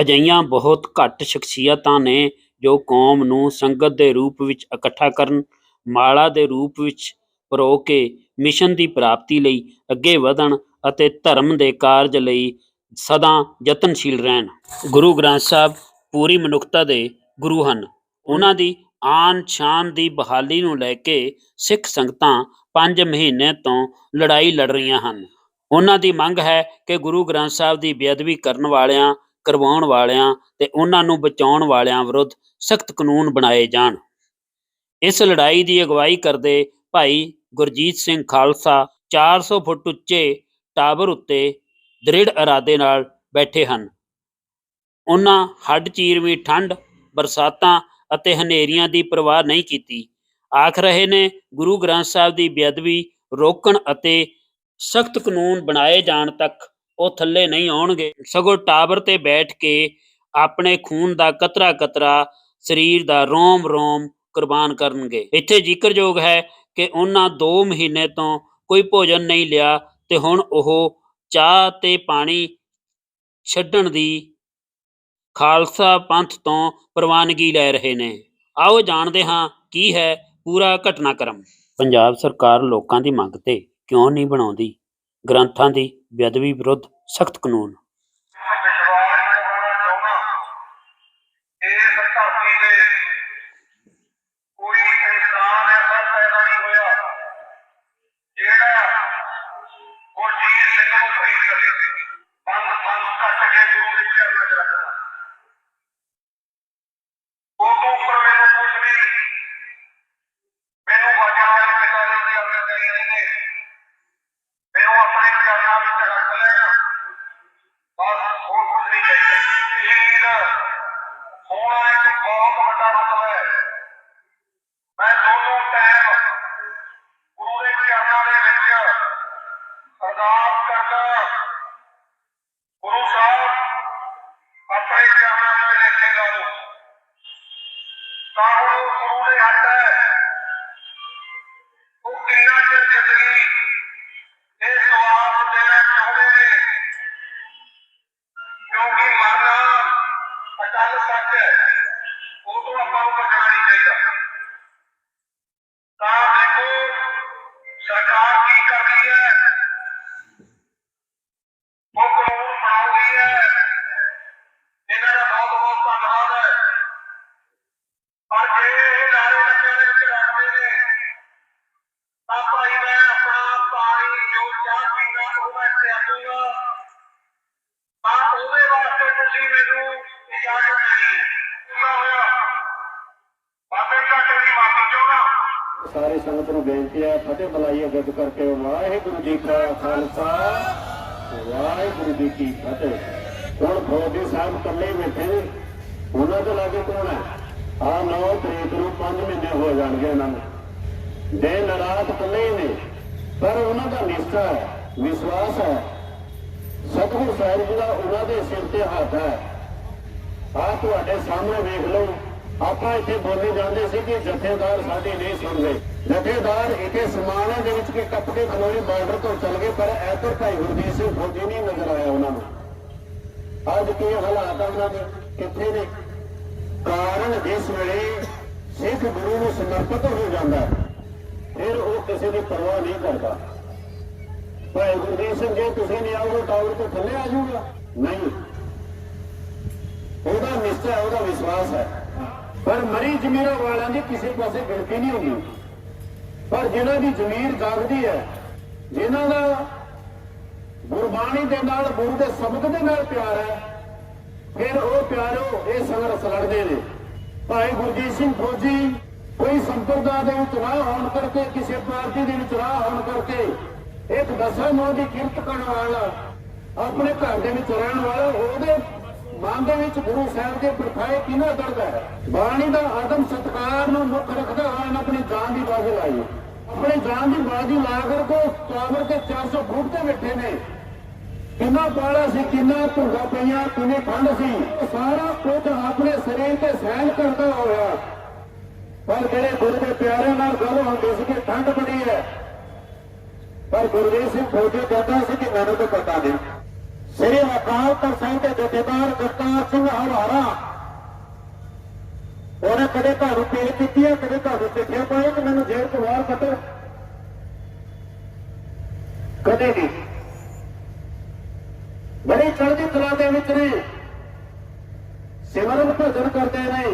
ਅਜਿਹੀਆਂ ਬਹੁਤ ਘੱਟ ਸ਼ਖਸੀਅਤਾਂ ਨੇ ਜੋ ਕੌਮ ਨੂੰ ਸੰਗਤ ਦੇ ਰੂਪ ਵਿੱਚ ਇਕੱਠਾ ਕਰਨ, ਮਾਲਾ ਦੇ ਰੂਪ ਵਿੱਚ ਪਰੋ ਕੇ ਮਿਸ਼ਨ ਦੀ ਪ੍ਰਾਪਤੀ ਲਈ ਅੱਗੇ ਵਧਣ ਅਤੇ ਧਰਮ ਦੇ ਕਾਰਜ ਲਈ ਸਦਾ ਯਤਨਸ਼ੀਲ ਰਹਿਣ। ਗੁਰੂ ਗ੍ਰੰਥ ਸਾਹਿਬ ਪੂਰੀ ਮਨੁੱਖਤਾ ਦੇ ਗੁਰੂ ਹਨ। ਉਹਨਾਂ ਦੀ ਆਨ ਸ਼ਾਨ ਦੀ ਬਹਾਲੀ ਨੂੰ ਲੈ ਕੇ ਸਿੱਖ ਸੰਗਤਾਂ 5 ਮਹੀਨੇ ਤੋਂ ਲੜਾਈ ਲੜ ਰਹੀਆਂ ਹਨ। ਉਹਨਾਂ ਦੀ ਮੰਗ ਹੈ ਕਿ ਗੁਰੂ ਗ੍ਰੰਥ ਸਾਹਿਬ ਦੀ ਬੇਅਦਬੀ ਕਰਨ ਵਾਲਿਆਂ ਕਰਵਾਉਣ ਵਾਲਿਆਂ ਤੇ ਉਹਨਾਂ ਨੂੰ ਬਚਾਉਣ ਵਾਲਿਆਂ ਵਿਰੁੱਧ ਸਖਤ ਕਾਨੂੰਨ ਬਣਾਏ ਜਾਣ। ਇਸ ਲੜਾਈ ਦੀ ਅਗਵਾਈ ਕਰਦੇ ਭਾਈ ਗੁਰਜੀਤ ਸਿੰਘ ਖਾਲਸਾ 400 ਫੁੱਟ ਉੱਚੇ ਟਾਵਰ ਉੱਤੇ ਦ੍ਰਿੜ ਇਰਾਦੇ ਨਾਲ ਬੈਠੇ ਹਨ। ਉਹਨਾਂ ਹੱਡ ਚੀਰਵੀਂ ਠੰਡ ਬਰਸਾਤਾਂ ਅਤੇ ਹਨੇਰੀਆਂ ਦੀ ਪਰਵਾਹ ਨਹੀਂ ਕੀਤੀ। ਆਖ ਰਹੇ ਨੇ, ਗੁਰੂ ਗ੍ਰੰਥ ਸਾਹਿਬ ਦੀ ਬੇਅਦਬੀ ਰੋਕਣ ਅਤੇ ਸਖਤ ਕਾਨੂੰਨ ਬਣਾਏ ਜਾਣ ਤੱਕ ਉਹ ਥੱਲੇ ਨਹੀਂ ਆਉਣਗੇ। ਸਗੋਂ ਟਾਵਰ ਤੇ ਬੈਠ ਕੇ ਆਪਣੇ ਖੂਨ ਦਾ ਕਤਰਾ ਕਤਰਾ ਸਰੀਰ ਦਾ ਰੋਮ ਰੋਮ ਕੁਰਬਾਨ ਕਰਨਗੇ। ਇੱਥੇ ਜ਼ਿਕਰਯੋਗ ਹੈ ਕਿ ਉਹਨਾਂ 2 ਮਹੀਨੇ ਤੋਂ ਕੋਈ ਭੋਜਨ ਨਹੀਂ ਲਿਆ ਤੇ ਹੁਣ ਉਹ ਚਾਹ ਤੇ ਪਾਣੀ ਛੱਡਣ ਦੀ ਖਾਲਸਾ ਪੰਥ ਤੋਂ ਪ੍ਰਵਾਨਗੀ ਲੈ ਰਹੇ ਨੇ। ਆਓ ਜਾਣਦੇ ਹਾਂ ਕੀ ਹੈ ਪੂਰਾ ਘਟਨਾਕ੍ਰਮ। ਪੰਜਾਬ ਸਰਕਾਰ ਲੋਕਾਂ ਦੀ ਮੰਗ ਤੇ ਕਿਉਂ ਨਹੀਂ ਬਣਾਉਂਦੀ? ਗ੍ਰੰਥਾਂ ਦੀ ਬੇਅਦਬੀ ਵਿਰੁੱਧ ਸਖਤ ਕਾਨੂੰਨ। ਆਪਣੇ ਮੋਦੀ ਸਾਹਿਬ ਇਕੱਲੇ ਬੈਠੇ ਨੇ, ਉਹਨਾਂ ਤੋਂ ਲਾਗੇ ਕੌਣ ਹੈ? ਆ 9 ਤਰੀਕ ਨੂੰ 5 ਮਹੀਨੇ ਹੋ ਜਾਣਗੇ ਇਹਨਾਂ ਨੂੰ। ਦਿਨ ਰਾਤ ਇਕੱਲੇ ਨੇ, ਪਰ ਉਹਨਾਂ ਦਾ ਨਿਸ਼ਚਾ ਹੈ, ਵਿਸ਼ਵਾਸ ਹੈ। ਸਤਿਗੁਰ ਸਾਹਿਬ ਜੀ ਦਾ ਉਹਨਾਂ ਦੇ ਸਿਰ ਤੇ ਹੱਥ ਹੈ। ਆ ਤੁਹਾਡੇ ਸਾਹਮਣੇ ਵੇਖ ਲਓ, ਆਪਾਂ ਇੱਥੇ ਬੋਲੇ ਜਾਂਦੇ ਸੀ ਕਿ ਜਥੇਦਾਰ ਸਾਡੇ ਨਹੀਂ ਸੁਣਦੇ। ਜਥੇਦਾਰ ਇੱਥੇ ਸਮਾਣੇ ਦੇ ਵਿੱਚ ਕਿ ਟੱਪ ਕੇ ਖਲੋਏ, ਬਾਰਡਰ ਤੋਂ ਚੱਲ ਗਏ, ਪਰ ਐਤਰ ਭਾਈ ਗੁਰਜੀਤ ਸਿੰਘ ਫੌਜੀ ਨਹੀਂ ਨਜ਼ਰ ਆਇਆ ਉਹਨਾਂ ਨੂੰ। ਅੱਜ ਕੀ ਹਾਲਾਤ ਆ ਉਹਨਾਂ ਦੇ? ਕਿੱਥੇ ਨੇ? ਕਾਰਨ ਜਿਸ ਵੇਲੇ ਸਿੱਖ ਗੁਰੂ ਨੂੰ ਸਮਰਪਿਤ ਹੋ ਜਾਂਦਾ ਫਿਰ ਉਹ ਕਿਸੇ ਦੀ ਪਰਵਾਹ ਨਹੀਂ ਕਰਦਾ। ਭਾਈ ਗੁਰਜੀਤ ਸਿੰਘ, ਜੇ ਤੁਸੀਂ ਨਹੀਂ ਆਓਗੇ ਟਾਵਰ ਤੋਂ ਥੱਲੇ ਆ ਜਾਊਗਾ। ਨਹੀਂ। ਉਹਦਾ ਨਿਸ਼ਚੈ, ਉਹਦਾ ਵਿਸ਼ਵਾਸ ਹੈ। ਪਰ ਮਰੀ ਜ਼ਮੀਰਾਂ ਵਾਲਿਆਂ ਦੀ ਕਿਸੇ ਪਾਸੇ ਗਿਣਤੀ ਨਹੀਂ ਹੁੰਦੀ। ਪਰ ਜਿਨ੍ਹਾਂ ਦੀ ਜ਼ਮੀਰ ਜਾਗਦੀ ਹੈ ਜਿਨ੍ਹਾਂ ਦਾ ਗੁਰਬਾਣੀ ਦੇ ਨਾਲ ਗੁਰੂ ਦੇ ਸ਼ਬਦ ਦੇ ਨਾਲ ਪਿਆਰ ਹੈ। ਫਿਰ ਉਹ ਪਿਆਰੋ, ਇਹ ਸੰਘਰਸ਼ ਲੜਦੇ ਨੇ। ਭਾਈ ਗੁਰਜੀਤ ਸਿੰਘ ਫੌਜੀ ਕੋਈ ਸੰਪਰਦਾ ਦੇ ਵਿੱਚ ਰਾਹ ਹੋਣ ਕਰਕੇ, ਕਿਸੇ ਪਾਰਟੀ ਦੇ ਵਿੱਚ ਰਾਹ ਹੋਣ ਕਰਕੇ, ਇੱਕ ਦਸਾਂ ਨੂੰ ਦੀ ਕਿਰਤ ਕਰਨ ਵਾਲਾ, ਆਪਣੇ ਘਰ ਦੇ ਵਿੱਚ ਰਹਿਣ ਵਾਲਾ, ਉਹਦੇ ਮਨ ਦੇ ਵਿੱਚ ਗੁਰੂ ਸਾਹਿਬ ਦੇ ਪ੍ਰਖਾਏ ਕਿਨਾਂ ਦਰਦਾ ਹੈ? ਬਾਣੀ ਦਾ ਆਦਮ ਸਤਕਾਰ ਨੂੰ ਮੁੱਖ ਰੱਖਦਾ ਹੋਇਆ ਇਹਨੇ ਆਪਣੀ ਜਾਨ ਦੀ ਬਾਜ਼ੀ ਲਾਈ। ਆਪਣੀ ਜਾਨ ਦੀ ਬਾਜ਼ੀ ਲਾ ਕਰਕੇ ਟਾਵਰ ਤੇ 400 ਫੁੱਟ ਤੇ ਬੈਠੇ ਨੇ। ਕਿੰਨਾ ਪਾਲਾ ਸੀ, ਕਿੰਨਾ ਧੁੰਗਾ ਪਈਆਂ, ਕਿੰਨੀ ਠੰਡ ਸੀ। ਸਾਰਾ ਕੁਝ ਆਪਣੇ ਸਰੀਰ ਤੇ ਸਹਿਣ ਕਰਦਾ ਹੋਇਆ। ਪਰ ਜਿਹੜੇ ਗੁਰੂ ਦੇ ਪਿਆਰਿਆਂ ਨਾਲ ਗੱਲ ਹੁੰਦੀ ਸੀ ਕਿ ਠੰਡ ਬੜੀ ਹੈ, ਪਰ ਗੁਰਦੇਵ ਸਿੰਘ ਫੌਜੀ ਕਹਿੰਦਾ ਸੀ ਕਿ ਮੈਨੂੰ ਤਾਂ ਪਤਾ ਨਹੀਂ। ਸ੍ਰੀ ਅਕਾਲ ਤਖਤ ਸਾਹਿਬ ਦੇ ਜਥੇਦਾਰ ਕਰਤਾਰ ਸਿੰਘ ਹਵਾਰਾ ਉਹਨੇ ਕਦੇ ਤੁਹਾਨੂੰ ਪੀਲ ਕੀਤੀ ਹੈ, ਕਦੇ ਤੁਹਾਨੂੰ ਚਿੱਠੀਆਂ ਪਾਏ ਕਿ ਮੈਨੂੰ ਜੇਲ੍ਹ ਤੋਂ ਬਾਹਰ ਕੱਢੋ? ਕਦੇ ਨਹੀਂ। ਬੜੀ ਚੜ੍ਹਦੀ ਕਲਾ ਦੇ ਵਿੱਚ ਨੇ। ਸਿਮਰਨ ਭਜਨ ਕਰਦੇ ਨੇ।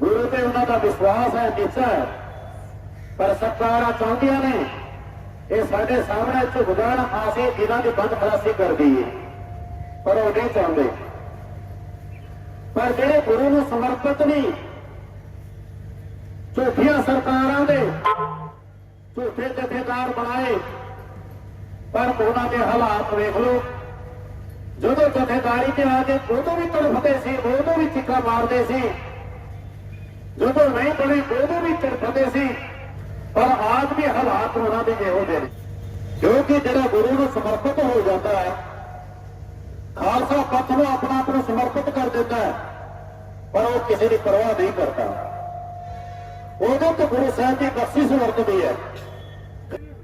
ਗੁਰੂ ਤੇ ਉਹਨਾਂ ਦਾ ਵਿਸ਼ਵਾਸ ਹੈ, ਨਿਸ਼ਚਾ ਹੈ। ਪਰ ਸਰਕਾਰਾਂ ਚਾਹੁੰਦੀਆਂ ਨੇ, ਇਹ ਸਾਡੇ ਸਾਹਮਣੇ ਝੁਕ ਜਾਣ ਆਸੇ ਇਹਨਾਂ ਦੀ ਬੰਦ ਖਲਾਸੀ ਕਰਦੀ ਹੈ ਪਰ ਉਹ ਨਹੀਂ ਚਾਹੁੰਦੇ। ਪਰ ਜਿਹੜੇ ਗੁਰੂ ਨੂੰ ਸਮਰਪਿਤ ਨਹੀਂ, ਝੂਠੀਆਂ ਸਰਕਾਰਾਂ ਦੇ ਝੂਠੇ ਜਥੇਦਾਰ ਬਣਾਏ, ਪਰ ਉਹਨਾਂ ਦੇ ਹਾਲਾਤ ਵੇਖ ਲਓ। ਜਦੋਂ ਜਥੇਦਾਰੀ ਤੇ ਆ ਕੇ ਉਦੋਂ ਵੀ ਤੜਫਦੇ ਸੀ ਉਦੋਂ ਵੀ ਚਿੱਕਾ ਮਾਰਦੇ ਸੀ। ਜਦੋਂ ਨਹੀਂ ਬਣੇ ਉਦੋਂ ਵੀ ਤੜਫਦੇ ਸੀ। ਪਰ ਆਜ ਵੀ ਹਾਲਾਤ ਉਹਨਾਂ ਦੇ ਇਹੋ ਜਿਹੇ ਨੇ। ਕਿਉਂਕਿ ਜਿਹੜਾ ਗੁਰੂ ਨੂੰ ਸਮਰਪਿਤ ਹੋ ਜਾਂਦਾ ਹੈ, ਖਾਲਸਾ ਪੰਥ ਨੂੰ ਆਪਣਾ ਆਪ ਨੂੰ ਸਮਰਪਿਤ ਕਰ ਦਿੰਦਾ ਹੈ, ਪਰ ਉਹ ਕਿਸੇ ਦੀ ਪਰਵਾਹ ਨਹੀਂ ਕਰਦਾ। ਉਹਦੇ ਤੋਂ ਗੁਰੂ ਸਾਹਿਬ ਦੀ ਬਖਸ਼ਿਸ਼ ਵਰਤਦੀ ਹੈ।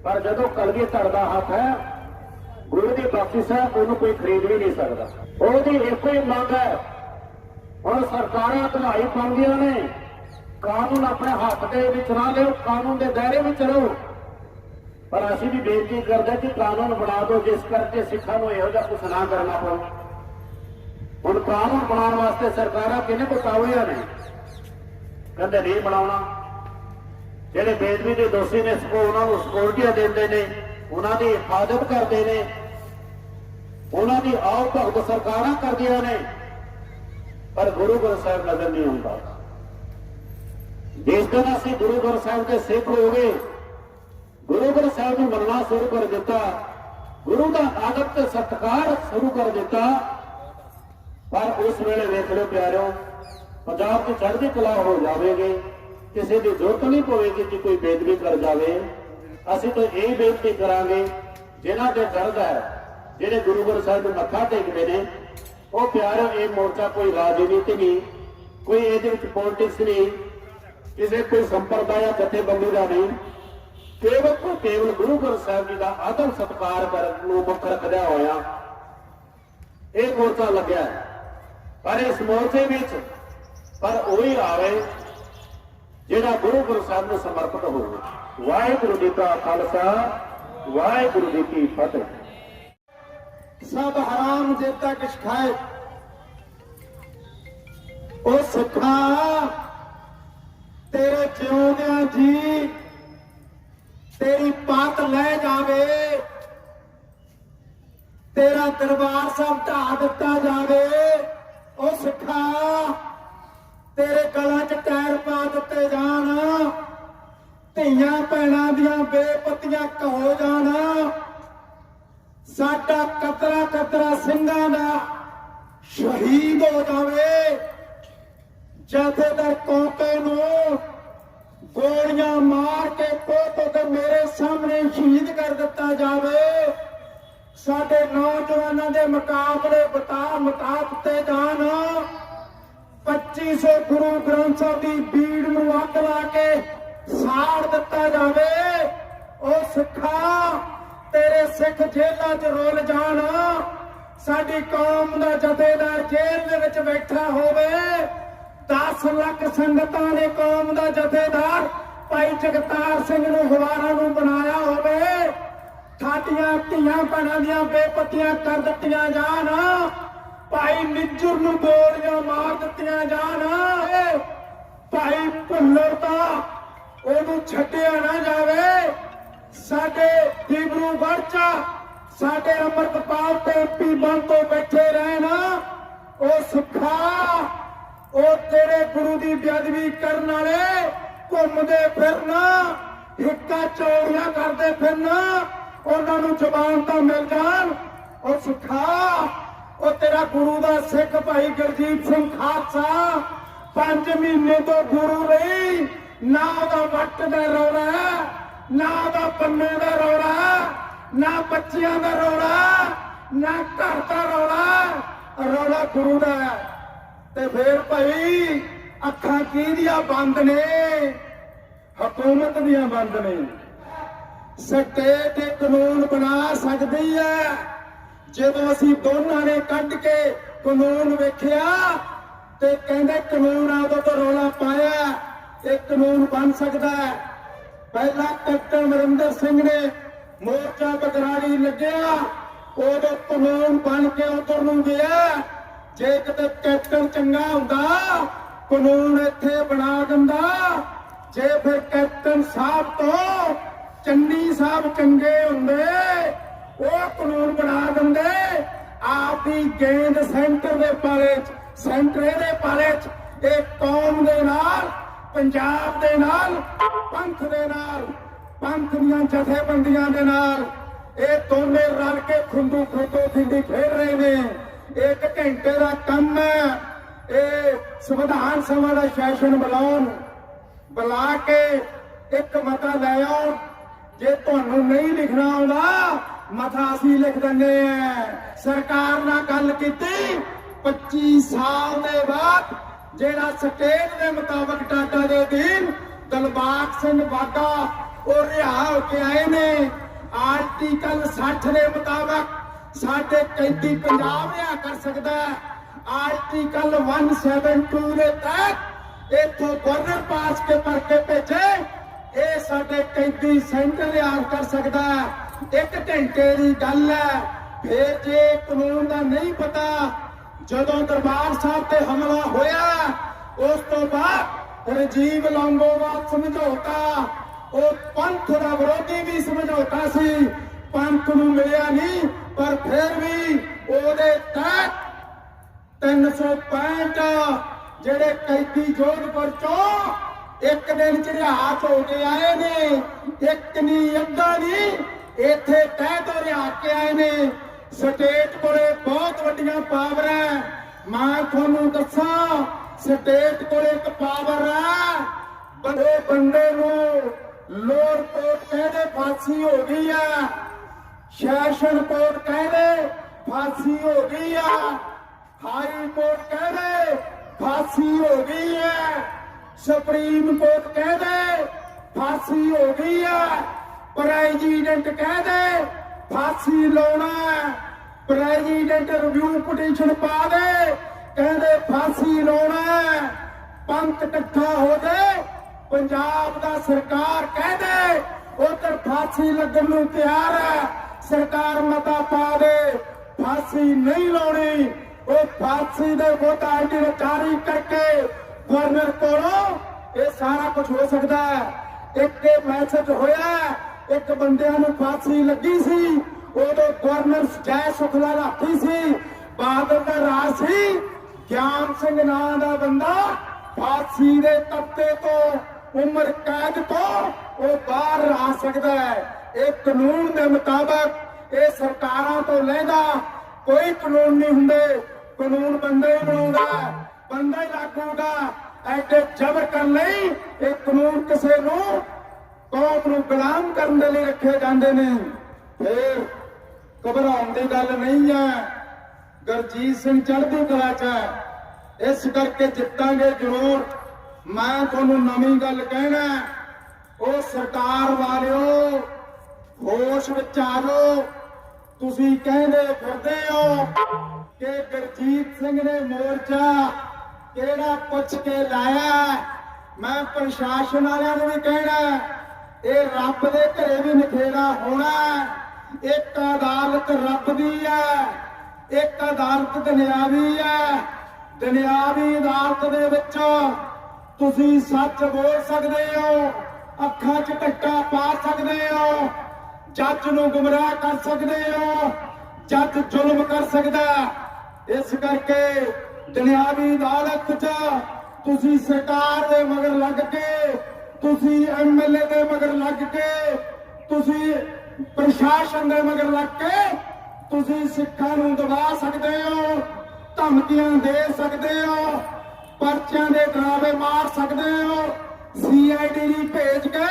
ਪਰ ਜਦੋਂ ਕਲਗੀ ਧਰਦਾ ਹੱਥ ਹੈ ਗੁਰੂ ਦੀ ਬਖਸ਼ਿਸ਼ ਹੈ ਉਹਨੂੰ ਕੋਈ ਖਰੀਦ ਵੀ ਨਹੀਂ ਸਕਦਾ। ਉਹਦੀ ਇੱਕੋ ਹੀ ਮੰਗ ਹੈ। ਹੁਣ ਸਰਕਾਰਾਂ ਢਲਾਈ ਪਾਉਂਦੀਆਂ ਨੇ। ਕਾਨੂੰਨ ਆਪਣੇ ਹੱਥ ਦੇ ਵਿੱਚ ਨਾ ਲਿਓ, ਕਾਨੂੰਨ ਦੇ ਦਾਇਰੇ ਵਿੱਚ ਰਹੋ। ਪਰ ਅਸੀਂ ਵੀ ਬੇਨਤੀ ਕਰਦੇ ਕਿ ਕਾਨੂੰਨ ਬਣਾ ਦਿਓ, ਜਿਸ ਕਰਕੇ ਸਿੱਖਾਂ ਨੂੰ ਇਹੋ ਜਿਹਾ ਕੁਛ ਨਾ ਕਰਨਾ ਪਵੇ। ਹੁਣ ਕਾਨੂੰਨ ਬਣਾਉਣ ਵਾਸਤੇ ਸਰਕਾਰਾਂ ਕਿਹਨੇ ਬਤਾਉਈਆਂ ਨੇ? ਕਹਿੰਦੇ ਨਹੀਂ ਬਣਾਉਣਾ। ਜਿਹੜੇ ਬੇਦਬੀ ਦੇ ਦੋਸ਼ੀ ਨੇ, ਸਕੋ ਉਹਨਾਂ ਨੂੰ ਸਕਿਉਰਟੀਆਂ ਦਿੰਦੇ ਨੇ। ਉਹਨਾਂ ਦੀ ਹਿਫਾਜ਼ਤ ਕਰਦੇ ਨੇ। ਉਹਨਾਂ ਦੀ ਆਓ ਭਗਤ ਸਰਕਾਰਾਂ ਕਰਦੀਆਂ ਨੇ, ਪਰ ਗੁਰੂ ਗ੍ਰੰਥ ਸਾਹਿਬ ਨਜ਼ਰ ਨਹੀਂ ਆਉਂਦਾ। ਜਿਸ ਦਿਨ ਅਸੀਂ ਗੁਰੂ ਗ੍ਰੰਥ ਸਾਹਿਬ ਦੇ ਸਿੱਖ ਹੋ ਗਏ, ਗੁਰੂ ਗ੍ਰੰਥ ਸਾਹਿਬ ਨੂੰ ਮੰਨਣਾ ਸ਼ੁਰੂ ਕਰ ਦਿੱਤਾ, ਗੁਰੂ ਦਾ ਆਦਰ ਤੇ ਸਤਿਕਾਰ ਸ਼ੁਰੂ ਕਰ ਦਿੱਤਾ। ਪਰ ਉਸ ਵੇਲੇ ਵੇਖ ਲਓ ਪਿਆਰਿਓ, ਪੰਜਾਬ 'ਚ ਚੜ੍ਹਦੀ ਕਲਾ ਹੋ ਜਾਵੇਗੀ, ਕਿਸੇ ਦੀ ਜ਼ਰੂਰਤ ਨਹੀਂ ਪਵੇਗੀ ਕਿ ਕੋਈ ਬੇਦਬੀ ਕਰ ਜਾਵੇ। ਅਸੀਂ ਤਾਂ ਇਹ ਬੇਨਤੀ ਕਰਾਂਗੇ, ਜਿਨ੍ਹਾਂ ਦੇ ਦਰਦ ਹੈ ਜਿਹੜੇ ਗੁਰੂ ਗ੍ਰੰਥ ਸਾਹਿਬ ਨੂੰ ਮੱਥਾ ਟੇਕਦੇ ਨੇ, ਉਹ ਪਿਆਰਿਓ ਇਹ ਮੋਰਚਾ ਕੋਈ ਰਾਜਨੀਤੀ ਨਹੀਂ, ਕੋਈ ਇਹਦੇ ਵਿੱਚ ਪੋਲਿਟਿਕਸ ਨਹੀਂ, ਕਿਸੇ ਕੋਈ ਸੰਪਰਦਾ ਜਾਂ ਜਥੇਬੰਦੀ ਦਾ ਨਹੀਂ। ਕੇਵਲ ਤੋਂ ਕੇਵਲ ਗੁਰੂ ਗ੍ਰੰਥ ਸਾਹਿਬ ਜੀ ਦਾ ਆਦਰ ਸਤਿਕਾਰ ਕਰਨ ਨੂੰ ਮੁੱਖ ਰੱਖਦਿਆਂ ਹੋਇਆ ਇਹ ਮੋਰਚਾ ਲੱਗਿਆ ਪਰ ਇਸ ਮੋਰਚੇ ਵਿੱਚ ਪਰ ਉਹੀ ਆਵੇ ਜਿਹੜਾ ਗੁਰੂ ਗ੍ਰੰਥ ਸਾਹਿਬ ਨੂੰ ਸਮਰਪਿਤ ਹੋਵੇ। ਵਾਹਿਗੁਰੂ ਜੀ ਕਾ ਖਾਲਸਾ, ਵਾਹਿਗੁਰੂ ਜੀ ਕੀ ਫਤਿਹ। ਸਭ ਹਰਾਮ ਜੇ ਤੱਕ ਖਾਏ ਉਹ ਸਿੱਖਾ, ਤੇਰੇ ਜਿਉਂਦਿਆਂ ਜੀ ਤੇਰੀ ਪੱਤ ਲੈ ਜਾਵੇ, ਤੇਰਾ ਦਰਬਾਰ ਸਾਹਿਬ ਢਾ ਦਿੱਤਾ ਜਾਵੇ। ਉਹ ਸਿੱਖਾ, ਤੇਰੇ ਗਲਾਂ 'ਚ ਟਾਇਰ ਪਾ ਦਿੱਤੇ ਜਾਣ, ਧੀਆਂ ਭੈਣਾਂ ਦੀਆਂ ਬੇਪਤੀਆਂ ਕਹੋ ਜਾਣਾ। ਸਾਡਾ ਕਤਰਾ ਕਤਰਾ ਸਿੰਘਾਂ ਦਾ ਸ਼ਹੀਦ ਹੋ ਜਾਵੇ। ਜਥੇਦਾਰ ਕੋਕੇ ਨੂੰ ਗੋਲੀਆਂ ਮਾਰ ਕੇ ਕੋਤੋ ਤੇ ਮੇਰੇ ਸਾਹਮਣੇ ਸ਼ਹੀਦ ਕਰ ਦਿੱਤਾ ਜਾਵੇ। ਸਾਡੇ ਨੌਜਵਾਨਾਂ ਦੇ ਮੁਕਾਬਲੇ ਬਤਾ ਮਤਾ ਦਿੱਤੇ ਜਾਣ। 2500 ਗੁਰੂ ਗ੍ਰੰਥ ਸਾਹਿਬ ਦੀ ਬੀੜ ਨੂੰ ਅੱਗ ਲਾ ਕੇ ਸਾੜ ਦਿੱਤਾ ਜਾਵੇ। ਉਹ ਸਿੱਖਾ ਤੇਰੇ ਸਿੱਖ ਜੇਲ੍ਹਾਂ 'ਚ ਰੋਲ ਜਾਣ। ਸਾਡੀ ਕੌਮ ਦਾ ਜਥੇਦਾਰ ਜੇਲ੍ਹ ਦੇ ਵਿੱਚ ਬੈਠਾ ਹੋਵੇ। 10 ਲੱਖ ਸੰਗਤਾਂ ਨੇ ਕੌਮ ਦਾ ਜਥੇਦਾਰ ਭਾਈ ਜਗਤਾਰ ਸਿੰਘ ਨੂੰ ਹਵਾਰਾ ਨੂੰ ਬਣਾਇਆ ਹੋਵੇ। ਸਾਡੀਆਂ ਧੀਆਂ ਭੈਣਾਂ ਦੀਆਂ ਬੇਪਤੀਆਂ ਕਰ ਦਿੱਤੀਆਂ ਜਾਣ। ਭਾਈ ਨਿੱਜਰ ਨੂੰ ਗੋਲੀਆਂ ਮਾਰ ਦਿੱਤੀਆਂ ਜਾਣ। ਭਾਈ ਭੁੱਲਰ ਦਾ ਉਹਨੂੰ ਛੱਡਿਆ ਨਾ ਜਾਵੇ। ਸਾਡੇ ਡਿਬਰੂਗੜ੍ਹ ਚ ਸਾਡੇ ਅੰਮ੍ਰਿਤਪਾਲ ਤੇ ਪੀ ਬਣ ਤੋਂ ਬੈਠੇ ਰਹਿਣ। ਉਹ ਸੁੱਖਾ, ਉਹ ਤੇਰੇ ਗੁਰੂ ਦੀ ਬੇਅਦਬੀ ਕਰਨ ਵਾਲੇ ਘੁੰਮਦੇ ਫਿਰਨ, ਹਿੱਕਾ ਚੋਰੀਆਂ ਕਰਦੇ ਫਿਰਨਾ, ਉਹਨਾਂ ਨੂੰ ਜ਼ਬਾਨ ਤਾਂ ਮਿਲ ਜਾਣ। ਉਹ ਸੁੱਖਾ, ਉਹ ਤੇਰਾ ਗੁਰੂ ਦਾ ਸਿੱਖ ਭਾਈ ਗੁਰਜੀਤ ਸਿੰਘ ਖਾਲਸਾ। ਪੰਜ ਮਹੀਨੇ ਤੋਂ ਗੁਰੂ ਰਹੀ ਨਾ ਉਹਦਾ ਵੱਟ ਦਾ ਰੌਲਾ ਨਾ ਉਹਦਾ ਪੰਨੇ ਦਾ ਰੌਲਾ, ਨਾ ਬੱਚਿਆਂ ਦਾ ਰੌਲਾ, ਨਾ ਘਰ ਦਾ ਰੌਲਾ ਰੌਲਾ ਗੁਰੂ ਦਾ ਹੈ। ਤੇ ਫੇਰ ਭਾਈ ਅੱਖਾਂ ਕਿਹਦੀਆਂ ਬੰਦ ਨੇ? ਹਕੂਮਤ ਦੀਆਂ ਬੰਦ ਨੇ। ਸਟੇਟ ਇਹ ਕਾਨੂੰਨ ਬਣਾ ਸਕਦੀ ਹੈ ਜਦੋਂ ਅਸੀਂ ਦੋਨਾਂ ਨੇ ਕੱਢ ਕੇ ਕਾਨੂੰਨ ਵੇਖਿਆ ਤੇ ਕਹਿੰਦੇ ਕਾਨੂੰਨ ਆਦੋਂ ਤੋਂ ਰੋਲਾ ਪਾਇਆ ਇਹ ਕਾਨੂੰਨ ਬਣ ਸਕਦਾ ਹੈ। ਪਹਿਲਾਂ ਕੈਪਟਨ ਅਮਰਿੰਦਰ ਸਿੰਘ ਨੇ ਮੋਰਚਾ ਬਗਰਾੜੀ ਲੱਗਿਆ ਉਦੋਂ ਕਾਨੂੰਨ ਬਣ ਕੇ ਉਧਰ ਨੂੰ ਗਿਆ। ਜੇ ਕਿਤੇ ਕੈਪਟਨ ਚੰਗਾ ਹੁੰਦਾ ਕਾਨੂੰਨ ਇੱਥੇ ਬਣਾ ਦਿੰਦਾ। ਜੇ ਫਿਰ ਕੈਪਟਨ ਸਾਹਿਬ ਤੋਂ ਚੰਨੀ ਸਾਹਿਬ ਚੰਗੇ ਹੁੰਦੇ, ਉਹ ਕਾਨੂੰਨ ਬਣਾ ਦਿੰਦੇ। ਆਪਦੀ ਗੇਂਦ ਸੈਂਟਰ ਦੇ ਪਾਲੇ ਚ, ਸੈਂਟਰ ਦੇ ਪਾਲੇ ਚ, ਇਹ ਕੌਮ ਦੇ ਨਾਲ ਪੰਜਾਬ ਦੇ ਨਾਲ, ਪੰਥ ਦੇ ਨਾਲ, ਪੰਥ ਦੀਆਂ ਜਥੇਬੰਦੀਆਂ ਦੇ ਨਾਲ, ਇਹ ਦੋਨੇ ਰਲ ਕੇ ਖੁੰਦੂ ਖੁੰਦੂ ਖਿੰਡੀ ਖੇਡ ਰਹੇ ਨੇ। ਇੱਕ ਘੰਟੇ ਦਾ ਕੰਮ ਹੈ, ਇਹ ਸੰਵਿਧਾਨ ਸਭਾ ਦਾ ਸੈਸ਼ਨ ਬੁਲਾਉਣ, ਬੁਲਾ ਕੇ ਇੱਕ ਮਤਾ ਲੈ ਆਓ। ਜੇ ਤੁਹਾਨੂੰ ਨਹੀਂ ਲਿਖਣਾ ਆਉਂਦਾ, ਮਤਾ ਅਸੀਂ ਲਿਖ ਦਿੰਦੇ ਆ ਸਰਕਾਰ ਨਾਲ ਗੱਲ ਕੀਤੀ 25 ਸਾਲ ਦੇ ਬਾਅਦ ਜਿਹੜਾ ਸਟੇਟ ਦੇ ਮੁਤਾਬਕ ਟਾਟਾ ਦੇ ਅਧੀਨ ਦਲਬਾਗ ਸਿੰਘ ਬਾਗਾ ਉਹ ਰਿਹਾ ਹੋ ਕੇ ਆਏ ਨੇ। ਆਰਟੀਕਲ 60 ਦੇ ਮੁਤਾਬਕ ਸਾਡੇ ਕੈਦੀ ਪੰਜਾਬ ਰਿਹਾ ਕਰ ਸਕਦਾ ਆਰਟੀਕਲ 172 ਦੇ ਤਹਿਤ ਇਥੋਂ ਗਵਰਨਰ ਪਾਸ ਕੇ ਭਰ ਕੇ ਭੇਜੇ, ਇਹ ਸਾਡੇ ਕੈਦੀ ਸੈਂਟਰ ਰਿਆਜ਼ ਕਰ ਸਕਦਾ ਇੱਕ ਘੰਟੇ ਦੀ ਗੱਲ ਹੈ, ਫੇਰ ਜੇ ਕਾਨੂੰਨ ਦਾ ਨਹੀਂ ਪਤਾ ਜਦੋਂ ਦਰਬਾਰ ਸਾਹਿਬ ਤੇ ਹਮਲਾ ਹੋਇਆ, ਉਸ ਤੋਂ ਬਾਅਦ ਰਜੀਵ ਲੰਗੋਵਾਲ ਸਮਝੌਤਾ, ਉਹ ਪੰਥ ਦਾ ਵਿਰੋਧੀ ਵੀ ਸਮਝੌਤਾ ਸੀ, ਪੰਥ ਨੂੰ ਮਿਲਿਆ ਨਹੀਂ, ਪਰ ਫਿਰ ਵੀ ਉਹਦੇ ਤਹਿਤ 365 ਜਿਹੜੇ ਕੈਦੀ ਜੋਧਪੁਰ ਚੋਂ ਇੱਕ ਦਿਨ ਚ ਰਿਹਾ ਹੋ ਕੇ ਆਏ ਨੇ, ਇੱਕ ਨਹੀਂ ਅੱਧਾ ਨਹੀਂ ਇੱਥੇ ਤਹਿ ਤੋਂ ਰਿਹਾ ਕੇ ਆਏ ਨੇ। ਸਟੇਟ ਕੋਲੇ ਬਹੁਤ ਵੱਡੀਆਂ ਪਾਵਰ ਹੈ ਮੈਂ ਤੁਹਾਨੂੰ ਦੱਸਾਂ ਸਟੇਟ ਕੋਲੇ ਇੱਕ ਪਾਵਰ ਹੈ ਬੜੇ ਬੰਦੇ ਨੂੰ ਲੋਰ ਕੋਟ ਕਹਿੰਦੇ ਫਾਂਸੀ ਹੋ ਗਈ ਆ। ਸੈਸ਼ਨ ਕੋਰਟ ਕਹਿੰਦੇ ਫਾਂਸੀ ਹੋ ਗਈ ਆ। ਹਾਈ ਕੋਰਟ ਕਹਿੰਦੇ ਫਾਂਸੀ ਹੋ ਗਈ ਹੈ ਸੁਪਰੀਮ ਕੋਰਟ ਕਹਿੰਦੇ ਫਾਂਸੀ ਹੋ ਗਈ ਹੈ ਪ੍ਰੈਜ਼ੀਡੈਂਟ ਕਹਿੰਦੇ ਫਾਂਸੀ ਲਾਉਣਾ ਪ੍ਰੈਜ਼ੀਡੈਂਟ ਰਿਵਿਊ ਪਟੀਸ਼ਨ ਪਾ ਦੇ। ਕਹਿੰਦੇ ਫਾਂਸੀ ਲਾਉਣਾ ਪੰਥ ਇਕੱਠਾ ਹੋ ਜਾਏ ਪੰਜਾਬ ਦਾ ਸਰਕਾਰ ਕਹਿੰਦੇ, ਉਧਰ ਫਾਂਸੀ ਲੱਗਣ ਨੂੰ ਤਿਆਰ ਹੈ। ਸਰਕਾਰ ਮਤਾ ਪਾ ਦੇ। ਫਾਂਸੀ ਨਹੀਂ ਲਾਉਣੀ। ਉਹ ਫਾਂਸੀ ਦੇ ਵੋਟ ਆਈਡੀ ਜਾਰੀ ਕਰਕੇ ਗਵਰਨਰ ਕੋਲੋਂ ਇਹ ਸਾਰਾ ਕੁਝ ਹੋ ਸਕਦਾ ਹੈ। ਇੱਕ ਇਹ ਮੈਸੇਜ ਹੋਇਆ ਇੱਕ ਬੰਦਿਆਂ ਨੂੰ ਫਾਂਸੀ ਲੱਗੀ ਸੀ, ਉਦੋਂ ਗਵਰਨਰ ਜੈ ਸੁਖਲਾ ਰਾਤੀ ਸੀ, ਬਾਦਲ ਦਾ ਰਾਜ ਸੀ। ਗਿਆਨ ਸਿੰਘ ਨਾਂ ਦਾ ਬੰਦਾ ਫਾਂਸੀ ਦੇ ਤੱਤੇ ਤੋਂ ਉਮਰ ਕੈਦ ਤੋਂ ਉਹ ਬਾਹਰ ਆ ਸਕਦਾ ਹੈ। ਇਹ ਕਾਨੂੰਨ ਦੇ ਮੁਤਾਬਕ ਇਹ ਸਰਕਾਰਾਂ ਤੋਂ ਲੈਂਦਾ ਕੋਈ ਕਾਨੂੰਨ ਨਹੀਂ ਹੁੰਦੇ। ਕਾਨੂੰਨ ਬੰਦਾ ਹੀ ਬਣਾਉਂਦਾ ਬੰਦਾ ਹੀ ਲਾਗੂਗਾ ਐਡੇ ਜ਼ਬਰ ਕਰਨ ਲਈ ਇਹ ਕਾਨੂੰਨ ਕਿਸੇ ਨੂੰ ਕੌਮ ਨੂੰ ਗੁਲਾਮ ਕਰਨ ਦੇ ਲਈ ਰੱਖੇ ਜਾਂਦੇ ਨੇ। ਫਿਰ ਘਬਰਾਉਣ ਦੀ ਗੱਲ ਨਹੀਂ ਹੈ। ਗੁਰਜੀਤ ਸਿੰਘ ਚੜ੍ਹਦੀ ਕਲਾ ਚ ਹੈ। ਇਸ ਕਰਕੇ ਜਿੱਤਾਂਗੇ ਜ਼ਰੂਰ। ਮੈਂ ਤੁਹਾਨੂੰ ਨਵੀਂ ਗੱਲ ਕਹਿਣਾ ਉਹ ਸਰਕਾਰ ਵਾਲਿਓ, ਹੋਸ਼ ਵਿੱਚ ਆ ਤੁਸੀਂ ਕਹਿੰਦੇ ਫਿਰਦੇ ਹੋ ਕਿ ਗੁਰਜੀਤ ਸਿੰਘ ਨੇ ਮੋਰਚਾ ਕਿਹੜਾ ਪੁੱਛ ਕੇ ਲਾਇਆ ਮੈਂ ਪ੍ਰਸ਼ਾਸਨ ਵਾਲਿਆਂ ਨੂੰ ਵੀ ਕਹਿਣਾ ਇਹ ਰੱਬ ਦੇ ਘਰੇ ਵੀ ਨਖੇੜਾ ਹੋਣਾ ਇੱਕ ਅਦਾਲਤ ਰੱਬ ਦੀ ਹੈ। ਇੱਕ ਅਦਾਲਤ ਦੁਨਿਆਵੀ ਹੈ। ਦੁਨਿਆਵੀ ਅਦਾਲਤ ਦੇ ਵਿੱਚ ਤੁਸੀਂ ਸੱਚ ਬੋਲ ਸਕਦੇ ਹੋ, ਅੱਖਾਂ 'ਚ ਟੱਕਾ ਪਾ ਸਕਦੇ ਹੋ, ਜੱਜ ਨੂੰ ਗੁੰਮਰਾਹ ਕਰ ਸਕਦੇ ਹੋ, ਜੱਜ ਜ਼ੁਲਮ ਕਰ ਸਕਦਾ ਇਸ ਕਰਕੇ ਦੁਨਿਆਵੀ ਅਦਾਲਤ 'ਚ ਤੁਸੀਂ ਸਰਕਾਰ ਦੇ ਮਗਰ ਲੱਗ ਕੇ ਤੁਸੀਂ ਐਮਐਲਏ ਦੇ ਮਗਰ ਲੱਗ ਕੇ, ਤੁਸੀਂ ਪ੍ਰਸ਼ਾਸਨ ਦੇ ਮਗਰ ਲੱਗ ਕੇ ਤੁਸੀਂ ਸਿੱਖਾਂ ਨੂੰ ਦਬਾ ਸਕਦੇ ਹੋ, ਧਮਕੀਆਂ ਦੇ ਸਕਦੇ ਹੋ, ਪਰਚਿਆਂ ਦੇ ਡਰਾਵੇ ਮਾਰ ਸਕਦੇ ਹੋ ਸੀਆਈਡੀ ਨੂੰ ਭੇਜ ਕੇ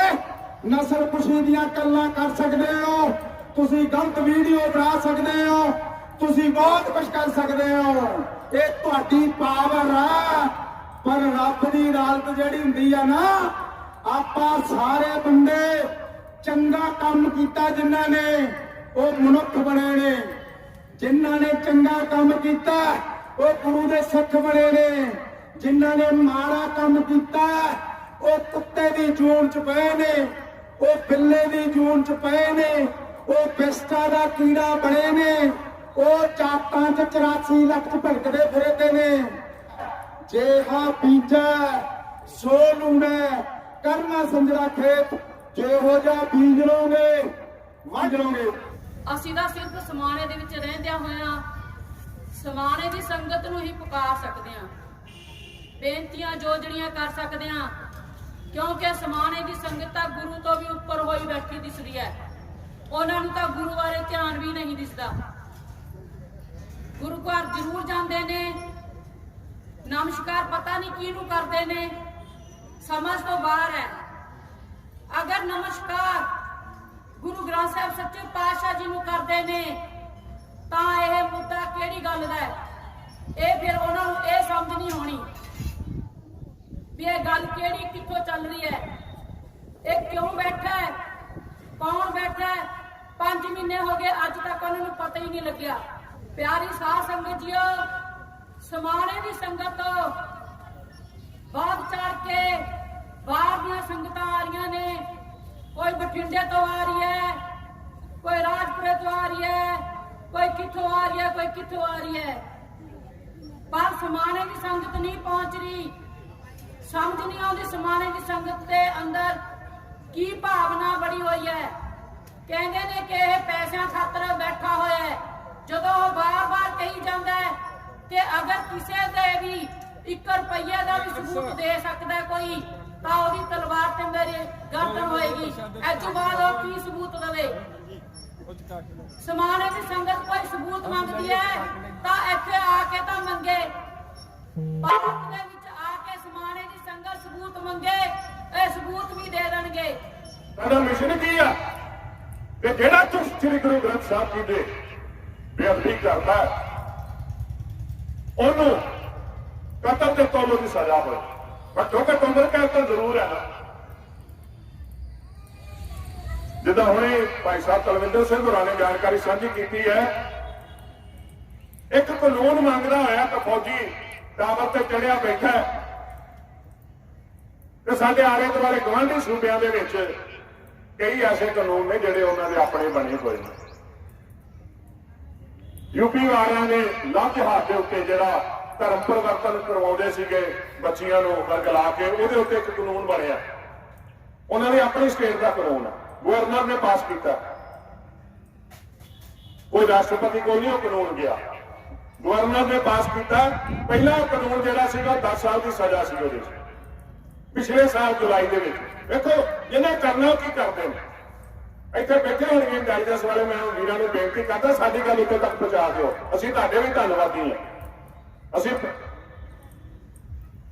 ਨਸਲ ਕੁਸ਼ੀ ਦੀਆਂ ਗੱਲਾਂ ਕਰ ਸਕਦੇ ਹੋ, ਤੁਸੀਂ ਗਲਤ ਵੀਡੀਓ ਬਣਾ ਸਕਦੇ ਹੋ, ਤੁਸੀਂ ਬਹੁਤ ਕੁਝ ਕਰ ਸਕਦੇ ਹੋ। ਇਹ ਤੁਹਾਡੀ ਪਾਵਰ ਆ, ਪਰ ਰੱਬ ਦੀ ਅਦਾਲਤ ਜਿਹੜੀ ਹੁੰਦੀ ਆ ਨਾ ਆਪਾਂ ਸਾਰੇ ਬੰਦੇ ਚੰਗਾ ਕੰਮ ਕੀਤਾ ਜਿਨ੍ਹਾਂ ਨੇ, ਉਹ ਮਨੁੱਖ ਬਣੇ ਨੇ। ਜਿਨ੍ਹਾਂ ਨੇ ਚੰਗਾ ਕੰਮ ਕੀਤਾ, ਉਹ ਗੁਰੂ ਦੇ ਸਿੱਖ ਬਣੇ ਨੇ। ਜਿਨ੍ਹਾਂ ਨੇ ਮਾੜਾ ਕੰਮ ਕੀਤਾ, ਉਹ ਕੁੱਤੇ ਦੀ ਜੂਨ ਚ ਪਏ ਨੇ, ਉਹ ਬਿੱਲੇ ਦੀ ਜੂਨ ਚ ਪਏ ਨੇ, ਉਹ ਬਿਸਟਾ ਦਾ ਕੀੜਾ ਬਣੇ ਨੇ, ਉਹ ਚਾਤਾਂ ਚ 84 ਲੱਖ ਚ ਭਟਕਦੇ ਫਿਰਦੇ ਨੇ। ਜੇ ਹਾ ਬੀਜਾ ਸੋ ਲੂਣਾ ਕਰਨਾ ਸੰਜਰਾ ਖੇਤ ਜਿਹੋ ਜਿਹਾ ਬੀਜ ਲੋਗੇ ਵੱਢ ਲੋਗੇ ਅਸੀਂ ਤਾਂ ਸਿਰਫ ਸਮਾਣੇ ਦੇ ਵਿੱਚ ਰਹਿੰਦਿਆਂ ਹੋਇਆਂ, ਸਮਾਣੇ ਦੀ ਸੰਗਤ ਨੂੰ ਹੀ ਪੁਕਾਰ ਸਕਦੇ ਹਾਂ। ਬੇਨਤੀਆਂ ਜੋ ਜੜੀਆਂ ਕਰ ਸਕਦੇ ਹਾਂ, ਕਿਉਂਕਿ ਸਮਾਣੇ ਦੀ ਸੰਗਤ ਤਾਂ ਗੁਰੂ ਤੋਂ ਵੀ ਉੱਪਰ ਹੋਈ ਬੈਠੀ ਦਿਸਦੀ ਹੈ। ਉਹਨਾਂ ਨੂੰ ਤਾਂ ਗੁਰੂ ਬਾਰੇ ਧਿਆਨ ਵੀ ਨਹੀਂ ਦਿਸਦਾ। ਗੁਰੂ ਘਰ ਜ਼ਰੂਰ ਜਾਂਦੇ ਨੇ। ਨਮਸਕਾਰ ਪਤਾ ਨਹੀਂ ਕਿਹਨੂੰ ਕਰਦੇ ਨੇ। ਸਮਝ ਤੋਂ ਬਾਹਰ ਹੈ। ਅਗਰ ਨਮਸਕਾਰ ਗੁਰੂ ਗ੍ਰੰਥ ਸਾਹਿਬ ਸੱਚੇ ਪਾਤਸ਼ਾਹ ਜੀ ਨੂੰ ਕਰਦੇ ਨੇ, ਤਾਂ ਇਹ ਮੁੱਦਾ ਕਿਹੜੀ ਗੱਲ ਦਾ ਹੈ? ਇਹ ਫਿਰ ਉਹਨਾਂ ਨੂੰ ਇਹ ਸਮਝ ਨਹੀਂ ਹੋਣੀ ਵੀ ਇਹ ਗੱਲ ਕਿਹੜੀ, ਕਿੱਥੋਂ ਚੱਲ ਰਹੀ ਹੈ। ਇਹ ਕਿਉਂ ਬੈਠਾ ਹੈ? ਕੌਣ ਬੈਠਾ ਹੈ? 5 ਮਹੀਨੇ ਹੋ ਗਏ, ਅੱਜ ਤੱਕ ਉਹਨਾਂ ਨੂੰ ਪਤਾ ਹੀ ਨਹੀਂ ਲੱਗਿਆ। ਪਿਆਰੀ ਸਾਧ ਸੰਗਤ ਜੀਓ, ਸਮਾਣੇ ਦੀ ਸੰਗਤ ਬਾਗ ਚੜ ਕੇ ਬਾਹਰ ਦੀਆਂ ਸੰਗਤਾਂ ਆ ਰਹੀਆਂ ਨੇ। ਕੋਈ ਬਠਿੰਡੇ ਤੋਂ ਆ ਰਹੀ ਹੈ, ਕੋਈ ਰਾਜਪੁਰੇ ਤੋਂ ਆ ਰਹੀ ਹੈ, ਕੋਈ ਕਿੱਥੋਂ ਆ ਰਹੀ ਹੈ, ਕੋਈ ਕਿੱਥੋਂ ਆ ਰਹੀ ਹੈ। ਪਰ ਸਮਾਣੇ ਦੀ ਸੰਗਤ ਨਹੀਂ ਪਹੁੰਚ ਰਹੀ। ਸਮਝ ਨਹੀਂ ਆਉਂਦੀ ਸਮਾਣੇ ਦੀ ਸੰਗਤ ਦੇ ਅੰਦਰ ਕੀ ਭਾਵਨਾ ਬੜੀ ਹੋਈ ਹੈ। ਕਹਿੰਦੇ ਨੇ ਕਿ ਇਹ ਪੈਸਿਆਂ ਖਾਤਰ ਬੈਠਾ ਹੋਇਆ ਹੈ। ਜਦੋਂ ਉਹ ਬਾਰ-ਬਾਰ ਕਹੀ ਜਾਂਦਾ ਹੈ ਕਿ ਅਗਰ ਕਿਸੇ ਦੇ ਵੀ 1 ਰੁਪਈਆ ਦਾ ਵੀ ਸਬੂਤ ਦੇ ਸਕਦਾ ਕੋਈ ਤਾਂ ਉਹਦੀ ਤਲਵਾਰ ਤੇ ਮੇਰੀ ਗਰਦਨ ਹੋਏਗੀ। ਇਸ ਤੋਂ ਬਾਅਦ ਉਹ ਕੀ ਸਬੂਤ ਦੇਵੇ? ਸਮਾਣੇ ਦੀ ਸੰਗਤ ਕੋਈ ਸਬੂਤ ਮੰਗਦੀ ਹੈ ਤਾਂ ਇੱਥੇ ਆ ਕੇ ਤਾਂ ਮੰਗੇ। ਭਾਰਤ ਦੇ ਵਿੱਚ ਆ ਕੇ ਸਮਾਣੇ ਦੀ ਸੰਗਤ ਸਬੂਤ ਮੰਗੇ ਇਹ ਸਬੂਤ ਵੀ ਦੇ ਦੇਣਗੇ। ਸਾਡਾ ਮਿਸ਼ਨ ਕੀ ਆ? ਕਿ ਜਿਹੜਾ ਤੁਸ ਸ੍ਰੀ ਗੁਰੂ ਗ੍ਰੰਥ ਸਾਹਿਬ ਜੀ ਦੇ ਬੇਅਦਬੀ ਕਰਦਾ ਉਹਨੂੰ ਕਤਲ ਤੇ ਤੋਲੋ ਦੀ ਸਜ਼ਾ ਹੋਏ। ਘੱਟੋ ਘੱਟ ਉਮਰ ਕੈਦ ਤਾਂ ਜ਼ਰੂਰ ਹੈ ਨਾ। ਜਿੱਦਾਂ ਹੁਣੇ ਭਾਈ ਸਾਹਿਬ ਤਲਵਿੰਦਰ ਸਿੰਘ ਹੋਰਾਂ ਨੇ ਜਾਣਕਾਰੀ ਸਾਂਝੀ ਕੀਤੀ ਹੈ, ਇੱਕ ਕਾਨੂੰਨ ਮੰਗਦਾ ਹੋਇਆ ਤਾਂ ਫੌਜੀ ਟਾਵਰ ਤੇ ਚੜਿਆ ਬੈਠਾ ਤੇ ਸਾਡੇ ਆਲੇ ਦੁਆਲੇ ਗਵਾਂਢੀ ਸੂਬਿਆਂ ਦੇ ਵਿੱਚ ਕਈ ਐਸੇ ਕਾਨੂੰਨ ਨੇ ਜਿਹੜੇ ਉਹਨਾਂ ਦੇ ਆਪਣੇ ਬਣੇ ਹੋਏ ਨੇ। ਯੂਪੀ ਵਾਲਿਆਂ ਨੇ ਲੱਖ ਹੱਥ ਦੇ ਉੱਤੇ ਜਿਹੜਾ ਧਰਮ ਪਰਿਵਰਤਨ ਕਰਵਾਉਂਦੇ ਸੀਗੇ ਬੱਚੀਆਂ ਨੂੰ ਵਰਗਲਾ ਕੇ, ਉਹਦੇ ਉੱਤੇ ਇੱਕ ਕਾਨੂੰਨ ਬਣਿਆ। ਉਹਨਾਂ ਨੇ ਆਪਣੀ ਸਟੇਟ ਦਾ ਕਾਨੂੰਨ ਗਵਰਨਰ ਨੇ ਪਾਸ ਕੀਤਾ। ਕੋਈ ਰਾਸ਼ਟਰਪਤੀ ਕੋਲ ਨਹੀਂ ਉਹ ਕਾਨੂੰਨ ਗਿਆ। ਗਵਰਨਰ ਨੇ ਪਾਸ ਕੀਤਾ। ਪਹਿਲਾ ਕਾਨੂੰਨ ਜਿਹੜਾ ਸੀਗਾ 10 ਸਾਲ ਦੀ ਸਜ਼ਾ ਸੀ ਉਹਦੇ 'ਚ ਪਿਛਲੇ ਸਾਲ ਜੁਲਾਈ ਦੇ ਵਿੱਚ। ਵੇਖੋ, ਜਿਹਨੇ ਕਰਨਾ ਉਹ ਕੀ ਕਰਦੇ ਨੇ? ਇੱਥੇ ਬੈਠੇ ਹੋਣਗੇ ਗਾਈਡੈਂਸ ਵਾਲੇ, ਮੈਂ ਵੀਰਾਂ ਨੂੰ ਬੇਨਤੀ ਕਰਦਾ, ਸਾਡੀ ਗੱਲ ਉੱਤੇ ਤੱਕ ਪਹੁੰਚਾ ਦਿਓ। ਅਸੀਂ ਤੁਹਾਡੇ ਵੀ ਧੰਨਵਾਦੀ ਹਾਂ। ਅਸੀਂ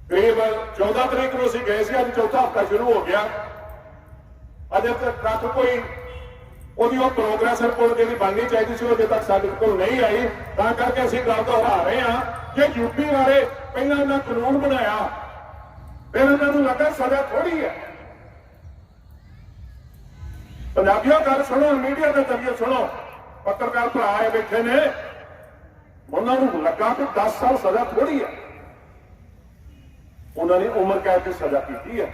ਕਰੀਬ 14 ਤਰੀਕ ਨੂੰ ਅਸੀਂ ਗਏ ਸੀ, ਅੱਜ ਚੌਥਾ ਹਫਤਾ ਸ਼ੁਰੂ ਹੋ ਗਿਆ। ਅਜੇ ਤੱਕ ਕੋਈ ਉਹਦੀ ਉਹ ਪ੍ਰੋਗਰੈਸ ਰਿਪੋਰਟ ਜਿਹੜੀ ਬਣਨੀ ਚਾਹੀਦੀ ਸੀ, ਉਹ ਅਜੇ ਤੱਕ ਸਾਡੇ ਕੋਲ ਨਹੀਂ ਆਈ। ਤਾਂ ਕਰਕੇ ਅਸੀਂ ਗੱਲ ਦੁਹਰਾ ਰਹੇ ਹਾਂ। ਕਿ ਯੂਪੀ ਵਾਲੇ ਪਹਿਲਾਂ ਇਹਨਾਂ ਕਾਨੂੰਨ ਬਣਾਇਆ, ਫਿਰ ਇਹਨਾਂ ਨੂੰ ਲੱਗਾ ਸਜ਼ਾ ਥੋੜੀ ਹੈ। ਪੰਜਾਬੀਓ ਗੱਲ ਸੁਣੋ, ਮੀਡੀਆ ਦੇ ਜ਼ਰੀਏ ਸੁਣੋ। ਪੱਤਰਕਾਰ ਭਰਾ ਆਏ ਬੈਠੇ ਨੇ। ਉਹਨਾਂ ਨੂੰ ਲੱਗਾ ਕਿ 10 ਸਾਲ ਸਜ਼ਾ ਥੋੜੀ ਹੈ। ਉਹਨਾਂ ਨੇ ਉਮਰ ਕੈਦ ਦੀ ਸਜ਼ਾ ਕੀਤੀ ਹੈ।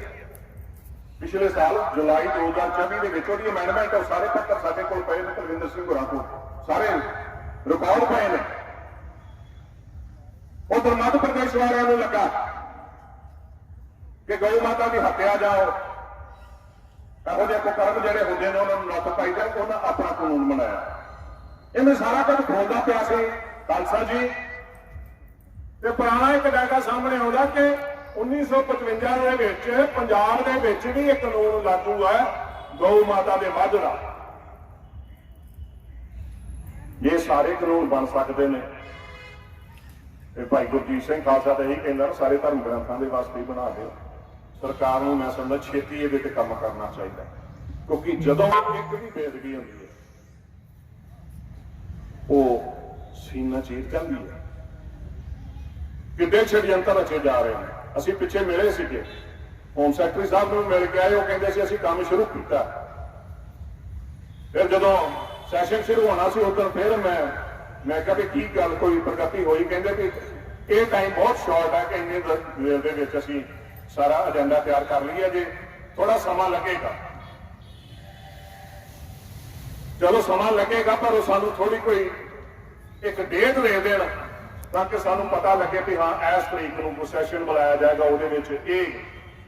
ਪਿਛਲੇ ਸਾਲ ਜੁਲਾਈ 2024 ਦੇ ਵਿੱਚ ਉਹਦੀ ਅਮੈਂਡਮੈਂਟ ਉਹ ਸਾਰੇ ਪੱਤਰ ਸਾਡੇ ਕੋਲ ਪਏ ਨੇ ਤਰਵਿੰਦਰ ਸਿੰਘ ਹੋਰਾਂ ਕੋਲ। ਸਾਰੇ ਰਿਕਾਰਡ ਪਏ ਨੇ। ਉਧਰ ਮੱਧ ਪ੍ਰਦੇਸ਼ ਵਾਲਿਆਂ ਨੂੰ ਲੱਗਾ ਕਿ ਗਊ ਮਾਤਾ ਦੀ ਹੱਤਿਆ ਜਾਓ। ਇਹੋ ਜਿਹੇ ਕੁਕਰਮ ਜਿਹੜੇ ਹੁੰਦੇ ਨੇ, ਉਹਨਾਂ ਨੂੰ ਨੱਥ ਪਾਈ ਜਾ ਉਹਨਾਂ ਆਪਣਾ ਕਾਨੂੰਨ ਬਣਾਇਆ। ਇਹਨੇ ਸਾਰਾ ਕੁਝ ਖੋਲਦਾ ਪਿਆ ਸੀ। ਖਾਲਸਾ ਜੀ ਤੇ ਪੁਰਾਣਾ ਇੱਕ ਡਾਟਾ ਸਾਹਮਣੇ ਆਉਂਦਾ ਕਿ 1955 ਦੇ ਵਿੱਚ ਪੰਜਾਬ ਦੇ ਵਿੱਚ ਵੀ ਇਹ ਕਾਨੂੰਨ ਲਾਗੂ ਹੈ, ਗਊ ਮਾਤਾ ਦੇ ਵੱਧ ਦਾ। ਇਹ ਸਾਰੇ ਕਾਨੂੰਨ ਬਣ ਸਕਦੇ ਨੇ, ਤੇ ਭਾਈ ਗੁਰਜੀਤ ਸਿੰਘ ਖਾਲਸਾ ਤਾਂ ਇਹੀ ਕਹਿੰਦਾ ਸਾਰੇ ਧਰਮ ਗ੍ਰੰਥਾਂ ਦੇ ਵਾਸਤੇ ਬਣਾ ਦਿਓ। ਸਰਕਾਰ ਨੂੰ ਮੈਂ ਸਮਝਦਾ ਛੇਤੀ ਇਹਦੇ ਤੇ ਕੰਮ ਕਰਨਾ ਚਾਹੀਦਾ ਕਿਉਂਕਿ ਜਦੋਂ ਇੱਕ ਵੀ ਬੇਦਗੀ ਹੁੰਦੀ ਹੈ, ਉਹ ਸੀਨਾ ਚੀਰ ਜਾਂਦੀ ਹੈ। ਕਿੱਡੇ ਛੜਯੰਤਰ ਰਚੇ ਜਾ ਰਹੇ ਨੇ। ਅਸੀਂ ਪਿੱਛੇ ਮਿਲੇ ਸੀਗੇ। ਹੋਮ ਸੈਕਟਰੀ ਸਾਹਿਬ ਨੂੰ ਮਿਲ ਕੇ ਆਏ, ਉਹ ਕਹਿੰਦੇ ਸੀ, ਅਸੀਂ ਕੰਮ ਸ਼ੁਰੂ ਕੀਤਾ। ਫਿਰ ਜਦੋਂ ਸੈਸ਼ਨ ਸ਼ੁਰੂ ਹੋਣਾ ਸੀ, ਉਦੋਂ ਫਿਰ ਮੈਂ ਮੈਂ ਕਿਹਾ ਵੀ ਕੀ ਗੱਲ, ਕੋਈ ਪ੍ਰਗਤੀ ਹੋਈ? ਕਹਿੰਦੇ ਵੀ ਇਹ ਟਾਈਮ ਬਹੁਤ ਸ਼ਾਰਟ ਹੈ ਕਿ ਇੰਨੇ ਦੇਰ ਦੇ ਵਿੱਚ ਅਸੀਂ ਸਾਰਾ ਏਜੰਡਾ ਤਿਆਰ ਕਰ ਲਈਏ ਜੇ। ਥੋੜਾ ਸਮਾਂ ਲੱਗੇਗਾ। ਚਲੋ ਸਮਾਂ ਲੱਗੇਗਾ, ਪਰ ਉਹ ਸਾਨੂੰ ਥੋੜੀ ਕੋਈ ਇੱਕ ਡੇਟ ਦੇ ਦੇਣ ਤਾਂ ਕਿ ਸਾਨੂੰ ਪਤਾ ਲੱਗੇ ਵੀ ਹਾਂ, ਇਸ ਤਰੀਕ ਨੂੰ ਸੈਸ਼ਨ ਬੁਲਾਇਆ ਜਾਏਗਾ, ਉਹਦੇ ਵਿੱਚ ਇਹ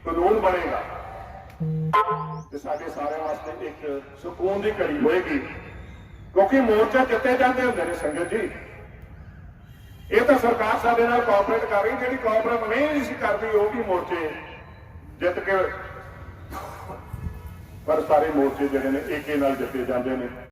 ਕਾਨੂੰਨ ਬਣੇਗਾ। ਤੇ ਸਾਡੇ ਸਾਰਿਆਂ ਵਾਸਤੇ ਇੱਕ ਸਕੂਨ ਦੀ ਘੜੀ ਹੋਏਗੀ। ਕਿਉਂਕਿ ਮੋਰਚਾ ਜਿੱਤੇ ਜਾਂਦੇ ਹੁੰਦੇ ਨੇ ਸੰਗਤ ਜੀ। ਇਹ ਤਾਂ ਸਰਕਾਰ ਸਾਡੇ ਨਾਲ ਕੋਆਪਰੇਟ ਕਰ ਰਹੀ, ਜਿਹੜੀ ਕੋਆਪਰੇਟ ਨਹੀਂ ਸੀ ਕਰਦੀ, ਉਹ ਵੀ ਮੋਰਚੇ ਜਿੱਤ ਕੇ ਪਰ ਸਾਰੇ ਮੋਰਚੇ ਜਿਹੜੇ ਨੇ, ਏਕੇ ਨਾਲ ਜਿੱਤੇ ਜਾਂਦੇ ਨੇ।